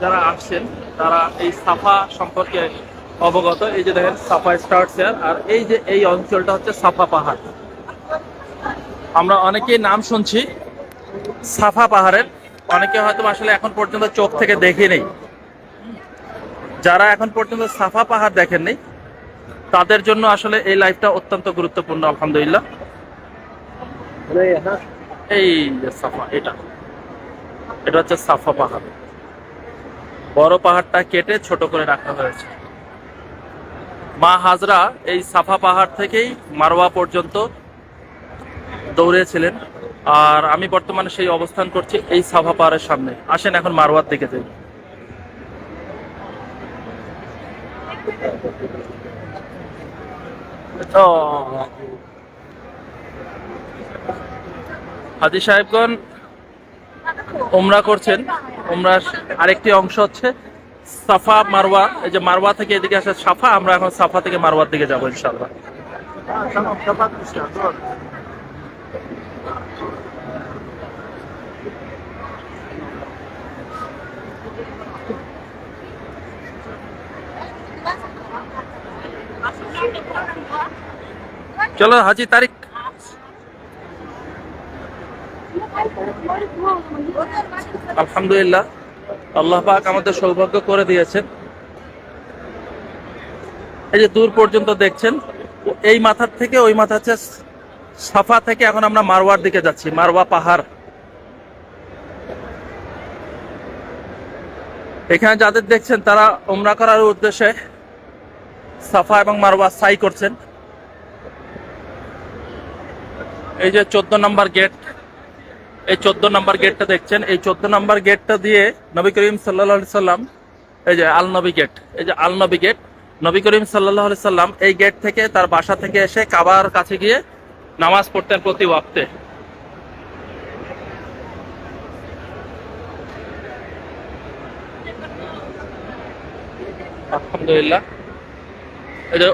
যারা আসছেন, তারা এই সাফা সম্পর্কে অবগত। এই যে দেখেন, সাফা স্টার্ট আর এই যে এই অঞ্চলটা হচ্ছে সাফা পাহাড়। আমরা অনেকেই নাম শুনছি, সাফা পাহাড়ের। অনেকে হয়তো আসলে এখন পর্যন্ত চোখ থেকে দেখে নেই যারা এখন পর্যন্ত সাফা পাহাড় দেখেননি, তাদের জন্য আসলে এই লাইফটা অত্যন্ত গুরুত্বপূর্ণ, আলহামদুলিল্লাহ। এই সাফা, এটা। এটা হচ্ছে সাফা পাহাড়। বড় পাহাড়টা কেটে ছোট করে রাখা হয়েছে। মা হাজরা এই সাফা পাহাড় থেকেই মারওয়া পর্যন্ত দৌড়েছিলেন। আর আমি বর্তমানে সেই অবস্থান করছি এই সাফা পাহাড়ের সামনে। আসেন এখন মারওয়ার দিকে যাই। হাজি সাহেবগণ ওমরা করছেন। ওমরার আরেকটি অংশ হচ্ছে সাফা, মারওয়া। এই যে মারওয়া থেকে এদিকে আসে সাফা, আমরা এখন সাফা থেকে মারওয়ার দিকে যাব ইনশাল্লাহ চলো হাজি তারিক। আলহামদুলিল্লাহ, আল্লাহ পাক আমাদের সৌভাগ্য করে দিয়েছেন। এই যে দূর পর্যন্ত দেখছেন, এই মাথার থেকে ওই মাথা হচ্ছে সাফা থেকে এখন আমরা মারওয়ার দিকে যাচ্ছি, মারওয়া পাহাড়। এখানে যাদের দেখছেন, তারা ওমরা করার উদ্দেশ্যে সাফা এবং মারওয়া সাই করছেন। এই যে চোদ্দ নম্বর গেট। এই চোদ্দ নম্বর গেটটা দেখছেন? এই চোদ্দ নম্বর গেটটা দিয়ে নবী করিম সাল্লাহ সাল্লাম, এই যে আল নবী গেট, এই যে আল নবী গেট, নবী করিম সাল্লাহ সাল্লাম এই গেট থেকে তার বাসা থেকে এসে কাবার কাছে গিয়ে নামাজ পড়তেন প্রতি ওয়াক্তে। আলহামদুলিল্লাহ। এই যে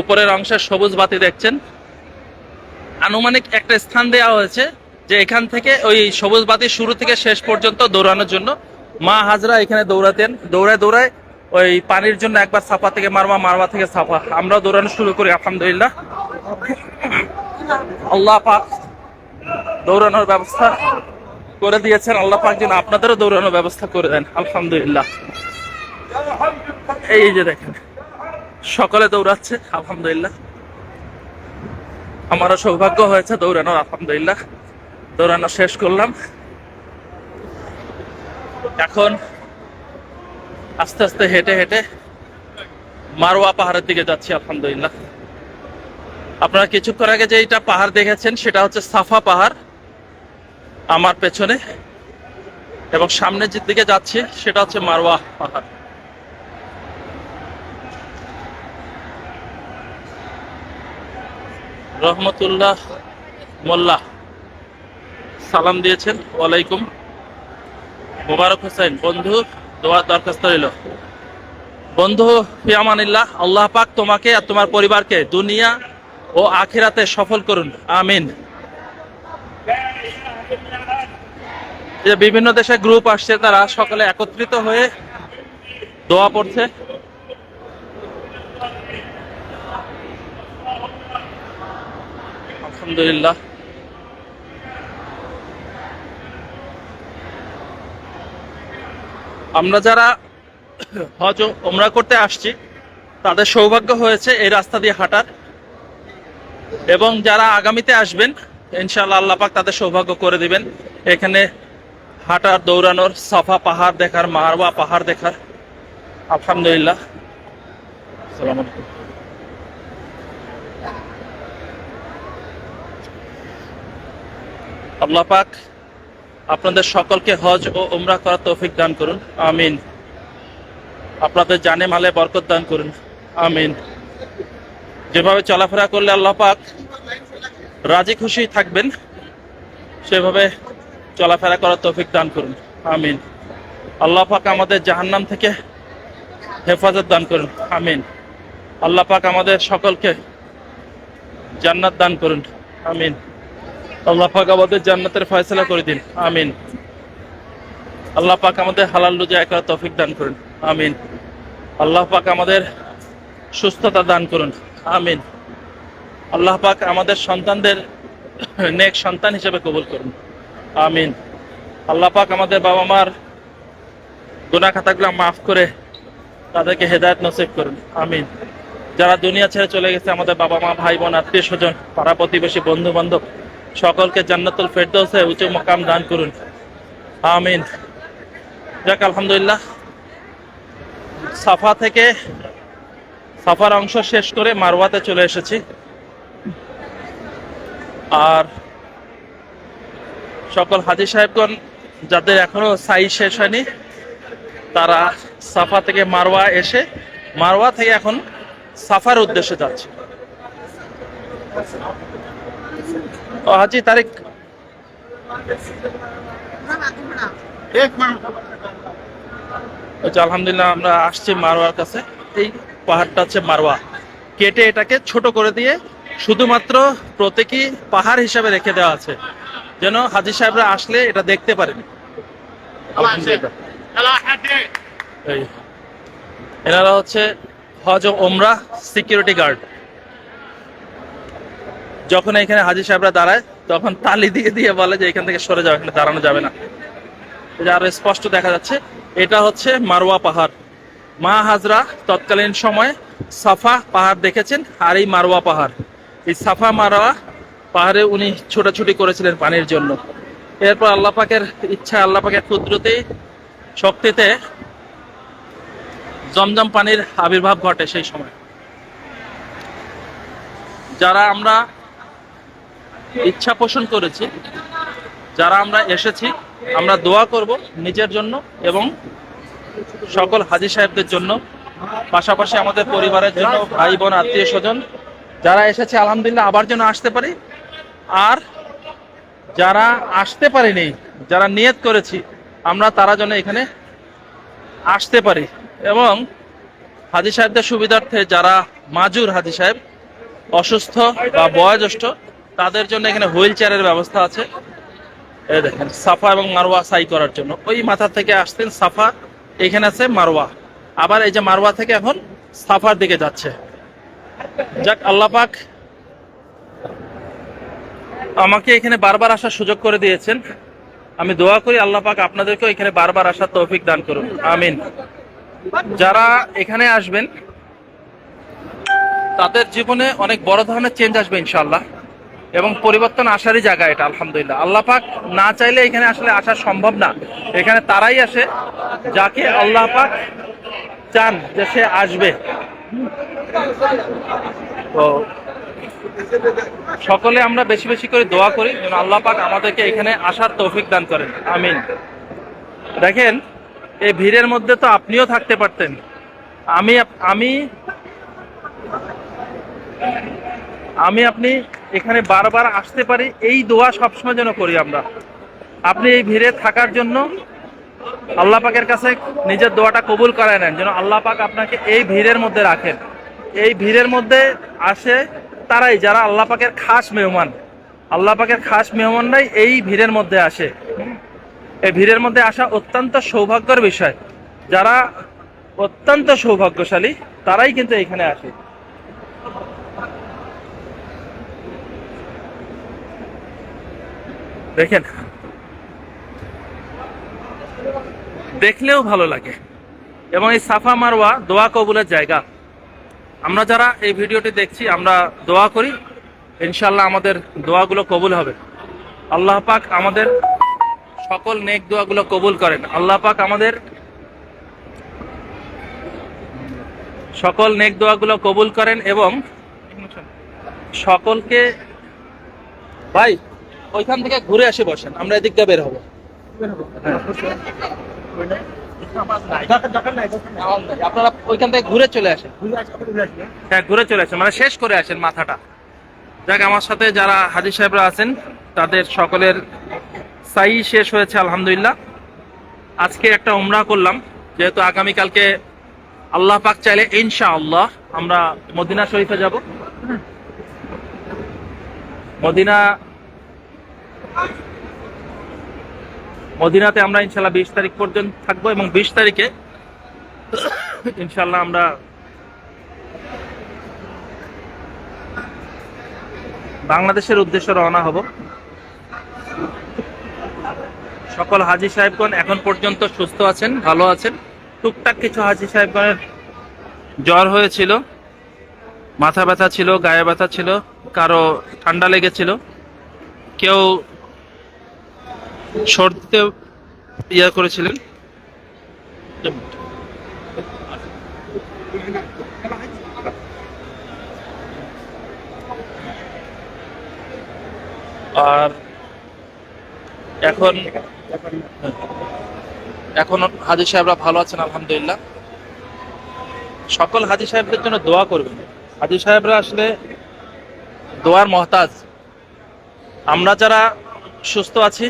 উপরের অংশের সবুজ বাতি দেখছেন। আনুমানিক একটা স্থান দেওয়া হয়েছে। যে এখান থেকে ওই সবুজ বাতি শুরু থেকে শেষ পর্যন্ত দৌড়ানোর জন্য। মা হাজরা এখানে দৌড়াতেন। দৌড়ায় দৌড়ায় ওই পানির জন্য একবার সাফা থেকে মারমা মারমা থেকে সাফা আমরাও দৌড়ানো শুরু করি, আলহামদুলিল্লাহ। আল্লাহ পাক দৌড়ানোর ব্যবস্থা করে দিয়েছেন। আল্লাহ পাক যেন আপনাদেরও দৌড়ানোর ব্যবস্থা করে দেন। আলহামদুলিল্লাহ। এই যে দেখেন, সকলে দৌড়াচ্ছে, আলহামদুলিল্লাহ। আমারও সৌভাগ্য হয়েছে দৌড়ানোর, আলহামদুলিল্লাহ। দৌড়ানো শেষ করলাম। এখন আস্তে আস্তে হেঁটে হেঁটে মারোয়া পাহাড়ের দিকে যাচ্ছি, আলহামদুলিল্লাহ। আপনারা কিছুক্ষণ আগে যে এইটা পাহাড় দেখেছেন, সেটা হচ্ছে সাফা পাহাড় আমার পেছনে। এবং সামনের যে দিকে যাচ্ছি, সেটা হচ্ছে মারওয়া পাহাড়। রহমতুল্লাহ মোল্লা। সালাম দিয়েছেন। ওয়ালাইকুম। মোবারক হোসেন, বন্ধু, দোয়া দরখাস্ত রইল। বন্ধু, ফিয়ামানিল্লাহ, আল্লাহ পাক তোমাকে আর তোমার পরিবারকে দুনিয়া ও আখিরাতে সফল করুন। আমিন। যে বিভিন্ন দেশে গ্রুপ আসছে, তারা সকলে একত্রিত হয়ে দোয়া পড়ছে। আলহামদুলিল্লাহ। আমরা যারা হজ ওমরা করতে আসছি, তাদের সৌভাগ্য হয়েছে এই রাস্তা দিয়ে হাঁটার। এবং যারা আগামীতে আসবেন, ইনশাআল্লাহ আল্লাহ পাক তাদের সৌভাগ্য করে দিবেন। এখানে হাঁটার, দৌড়ানোর, সাফা পাহাড় দেখার, মারওয়া পাহাড় দেখার। আলহামদুলিল্লাহ। আলাইকুম। আল্লাহ পাক আপনাদের সকলকে হজ ও উমরা করার তৌফিক দান করুন। আমিন। আপনাদের জানে মালে বরকত দান করুন। আমিন। যেভাবে চলাফেরা করলে আল্লাহ পাক রাজি খুশি থাকবেন, সেভাবে চলাফেরা করার তৌফিক দান করুন। আমিন। আল্লাহ পাক আমাদের জাহান্নাম থেকে হেফাজত দান করুন। আমিন। আল্লাহ পাক আমাদের সকলকে জান্নাত দান করুন। আমিন। আল্লাহ পাক আমাদের জান্নাতের ফয়সলা করে দিন। আমিন। আল্লাহ পাক আমাদের হালাল রোজা করার তৌফিক দান করুন। আমিন। আল্লাহ পাক আমাদের সুস্থতা দান করুন। আমিন। আল্লাহ পাক আমাদের সন্তানদের নেক সন্তান হিসেবে কবুল করুন। আমিন। আল্লাহ পাক আমাদের বাবা মার গুনাহ খাতাগুলো মাফ করে তাদেরকে হেদায়েত নসিব করুন। আমিন। যারা দুনিয়া ছেড়ে চলে গেছে, আমাদের বাবা মা, ভাই বোন, আত্মীয় স্বজন, পাড়া প্রতিবেশী বন্ধু বান্ধব সকলকে জান্নাতুল ফেরদৌসে উঁচু মকাম দান করুন। আমিন। যাক, আলহামদুলিল্লাহ। সাফা থেকে সাফার অংশ শেষ করে মারওয়াতে চলে এসেছি। আর সকল হাজি সাহেবগণ, যাদের এখনও সাই শেষ হয়নি, তারা সাফা থেকে মারওয়া এসে, মারওয়া থেকে এখন সাফার উদ্দেশ্যে যাচ্ছে। হাজি তারিক যে আলহামদুলিল্লাহ আমরা আসছি মারওয়ার কাছে। এই পাহাড়টা হচ্ছে মারওয়া। কেটে এটাকে ছোট করে দিয়ে শুধুমাত্র প্রতীকী পাহাড় হিসাবে রেখে দেওয়া আছে। যেন হাজি সাহেবরা আসলে এটা দেখতে পারেন এনারা হচ্ছে হজ ও ওমরা সিকিউরিটি গার্ড। যখন এখানে হাজি সাহেবরা দাঁড়ায়, তখন তালি দিয়ে দিয়ে বলে যে এখান থেকে সরে যাও, এখানে দাঁড়ানো যাবে না। যে আরও স্পষ্ট দেখা যাচ্ছে। এটা হচ্ছে মারওয়া পাহাড়। মা হাজরা তৎকালীন সময়ে সাফা পাহাড় দেখেছেন আর এই মারওয়া পাহাড়। এই সাফা মারওয়া পাহাড়ে উনি ছোটাছুটি করেছিলেন পানির জন্য। এরপর আল্লাহ পাকের ইচ্ছা আল্লাহ পাকের কুদরতে, শক্তিতে জমজম পানির আবির্ভাব ঘটে সেই সময়। যারা আমরা ইচ্ছা পোষণ করেছি। যারা আমরা এসেছি, আমরা দোয়া করব নিজের জন্য এবং সকল হাজি সাহেবদের জন্য। পাশাপাশি আমাদের পরিবারের জন্য ভাই বোন, আত্মীয় স্বজন, যারা এসেছে, আলহামদুলিল্লাহ আবার যেন আসতে পারি। আর যারা আসতে পারিনি, যারা নিয়ত করেছি, আমরা তারা যেন এখানে আসতে পারি। এবং হাজি সাহেবদের সুবিধার্থে যারা মাজুর হাজি সাহেব, অসুস্থ বা বয়োজ্যেষ্ঠ তাদের জন্য এখানে হুইল চেয়ারের ব্যবস্থা আছে। দেখেন, সাফা এবং মারওয়া সাই করার জন্য। ওই মাথা থেকে আসতেন সাফা, এখানে আছে মারওয়া। আবার এই যে মারওয়া থেকে এখন সাফার দিকে যাচ্ছে। যাক, আল্লাহ পাক আমাকে এখানে বারবার আসার সুযোগ করে দিয়েছেন। আমি দোয়া করি আল্লাহ পাক আপনাদেরকেও এখানে বারবার আসার তৌফিক দান করুন। আমিন। যারা এখানে আসবেন, তাদের জীবনে অনেক বড় ধরনের চেঞ্জ আসবে ইনশাল্লাহ এবং পরিবর্তন আসারই জায়গা এটা, আলহামদুলিল্লাহ। আল্লাহ পাক না চাইলে এখানে আসলে আসা সম্ভব না। এখানে তারাই আসে যাকে আল্লাহ পাক চান যে সে আসবে। তো সকলে আমরা বেশি বেশি করে দোয়া করি যেন আল্লাহ পাক আমাদেরকে এখানে আসার তৌফিক দান করেন। আমিন। দেখেন, এই ভিড়ের মধ্যে তো আপনিও থাকতে পারতেন। আমি আমি আমি আপনি এখানে বারবার আসতে পারি, এই দোয়া সবসময় যেন করি আমরা। আপনি এই ভিড়ে থাকার জন্য আল্লাহ পাকের কাছে নিজের দোয়াটা কবুল করায় নেন, যেন আল্লাহ পাক আপনাকে এই ভিড়ের মধ্যে রাখেন। এই ভিড়ের মধ্যে আসে তারাই যারা আল্লাহ পাকের খাস মেহমান। আল্লাহ পাকের খাস মেহমানরাই এই ভিড়ের মধ্যে আসে। এই ভিড়ের মধ্যে আসা অত্যন্ত সৌভাগ্যের বিষয়। যারা অত্যন্ত সৌভাগ্যশালী, তারাই কিন্তু এখানে আসে। দেখেন। দেখলেও ভালো লাগে। এবং এই সাফা মারওয়া দোয়া কবুলের জায়গা। আমরা যারা এই ভিডিওটি দেখছি, আমরা দোয়া করি ইনশাল্লাহ আমাদের দোয়াগুলো কবুল হবে। আল্লাহ পাক আমাদের সকল নেক দোয়াগুলো কবুল করেন। আল্লাহ পাক আমাদের সকল নেক দোয়াগুলো কবুল করেন এবং সকলকে ভাই ওইখান থেকে ঘুরে আসে বসেন, আমরা এদিক বের হব। আপনারা ওইখান থেকে ঘুরে চলে আসেন। হ্যাঁ ঘুরে চলে আসেন মানে শেষ করে আসেন মাথাটা। যাক, আমার সাথে যারা হাজির সাহেবরা আছেন, তাদের সকলের সাই শেষ হয়েছে, আলহামদুলিল্লাহ। আজকে একটা উমরা করলাম, যেহেতু আগামীকালকে আল্লাহ পাক চাইলে ইনশা আল্লাহ আমরা মদিনা শরীফে যাব। মদিনা মদিনাতে আমরা ইনশাল্লাহ বিশ তারিখ পর্যন্ত থাকব এবং বিশ তারিখে ইনশাল্লাহ আমরা বাংলাদেশের উদ্দেশ্যে রওনা হব। সকল হাজি সাহেবগণ এখন পর্যন্ত সুস্থ আছেন, ভালো আছেন। টুকটাক কিছু হাজি সাহেবগণের জ্বর হয়েছিল, মাথা ব্যথা ছিল, গায়ে ব্যথা ছিল, কারও ঠান্ডা লেগেছিল। কেউ সর্দিতে ইয়ে করেছিলেন। আর এখন এখন হাজি সাহেবরা ভালো আছেন, আলহামদুলিল্লাহ। সকল হাজি সাহেবদের জন্য দোয়া করবেন। হাজি সাহেবরা আসলে দোয়ার মহতাজ। আমরা যারা সুস্থ আছি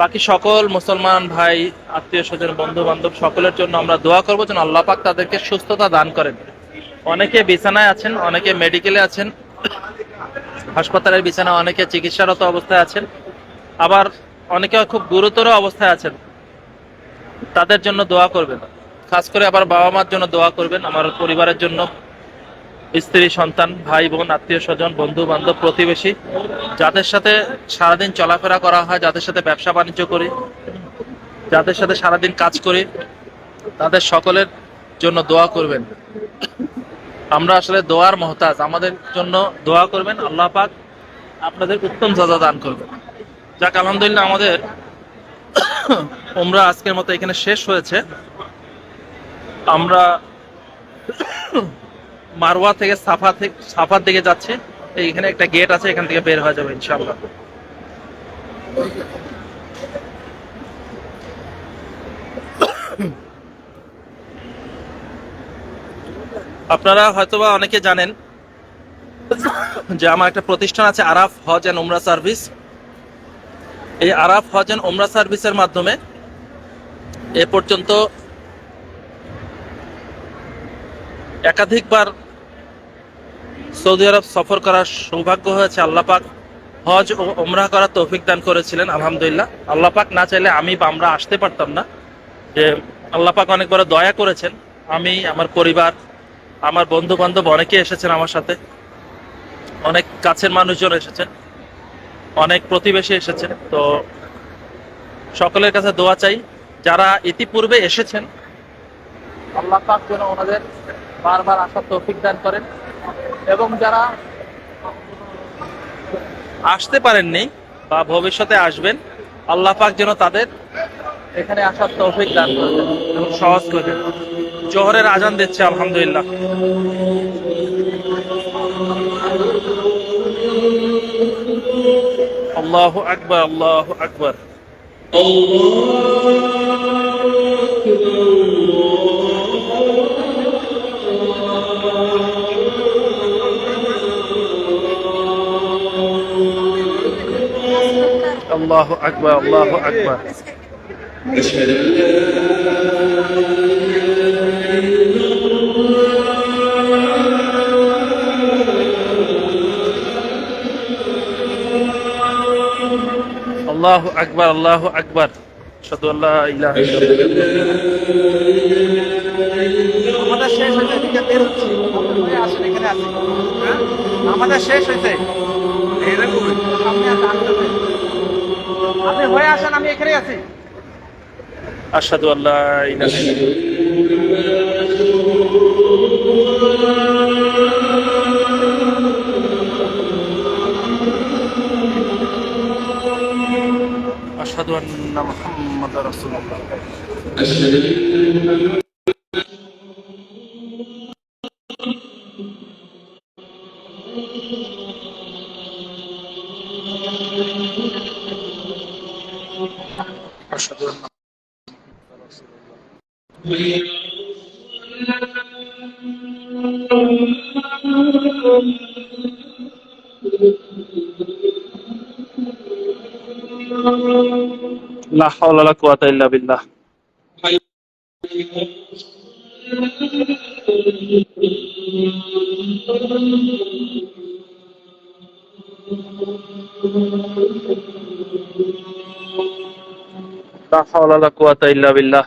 বাকি সকল মুসলমান ভাই, আত্মীয় স্বজন বন্ধু বান্ধব সকলের জন্য আমরা দোয়া করব যেন আল্লাহ পাক তাদেরকে সুস্থতা দান করেন। অনেকে বিছানায় আছেন, অনেকে মেডিকেলে আছেন, হাসপাতালের বিছানায় অনেকে চিকিৎসারত অবস্থায় আছেন, আবার অনেকে খুব গুরুতর অবস্থায় আছেন। তাদের জন্য দোয়া করবেন। খাস করে আবার বাবা মার জন্য দোয়া করবেন, আমার পরিবারের জন্য। স্ত্রী, সন্তান, ভাই বোন, আত্মীয় স্বজন, বন্ধু বান্ধব, প্রতিবেশী, যাদের সাথে সারাদিন চলাফেরা করা হয়, যাদের সাথে ব্যবসা বাণিজ্য করি, যাদের সাথে সারাদিন কাজ করি, তাদের সকলের জন্য দোয়া করবেন। আমরা আসলে দোয়ার মহতাজ। আমাদের জন্য দোয়া করবেন, আল্লাহ পাক আপনাদের উত্তম সাজা দান করবেন। যাক, আলহামদুলিল্লাহ আমাদের উমরা আজকের মতো এখানে শেষ হয়েছে। আমরা মারওয়া থেকে সাফা থেকে, সাফার দিকে যাচ্ছে। এইখানে একটা গেট আছে, এখান থেকে বের হয়ে যাবে ইনশাআল্লাহ। আপনারা হয়তোবা অনেকে জানেন যে আমার একটা প্রতিষ্ঠান আছে, আরাফ হজ অ্যান্ড উমরা সার্ভিস। এই আরাফ হজ অ্যান্ড উমরা সার্ভিসের মাধ্যমে এ পর্যন্ত একাধিকবার সৌদি আরব সফর করার সৌভাগ্য হয়েছে আল্লাপাক হজ ও ওমরা করার তৌফিক দান করেছিলেন, আলহামদুলিল্লাহ। আল্লাপাক না চাইলে আমি বা আমরা আসতে পারতাম না। যে আল্লাপাক অনেক বড় দয়া করেছেন। আমি, আমার পরিবার, আমার বন্ধু বান্ধব অনেকে এসেছেন আমার সাথে। অনেক কাছের মানুষজন এসেছেন। অনেক প্রতিবেশী এসেছেন। তো সকলের কাছে দোয়া চাই, যারা ইতিপূর্বে এসেছেন, আল্লাহ পাক যেন ওনাদের বারবার আসার তৌফিক দান করেন। এবং যারা আসতে পারেননি বা ভবিষ্যতে আসবেন, আল্লাহ পাক যেন তাদের এখানে আসার তৌফিক দান করবেন এবং সহজ করবেন জোহরের আজান দিচ্ছে, আলহামদুলিল্লাহ। আল্লাহ আকবর আল্লাহ আকবর। আল্লাহ আকবর আল্লাহ আকবর أشهد أن لا আল্লাহ আকবর আল্লাহ আকবর সাদু আল্লাহ ইলাহা أشهد أن لا আমাদের শেষ হয়েছে এদিকে বের হচ্ছি হয়ে আসেন এখানে আসেন হ্যাঁ? আমাদের শেষ হয়েছে এরকম সামনে আছে আসতে আপনি হয়ে আসেন আমি এখানে আছি আশহাদু আল্লাহ ইলাহা আশহাদু আন্না মুহাম্মাদার রাসূলুল্লাহ লা হাওলা ওয়ালা কুওয়াতা ইল্লা বিল্লাহ। লা হাওলা ওয়ালা কুওয়াতা ইল্লা বিল্লাহ।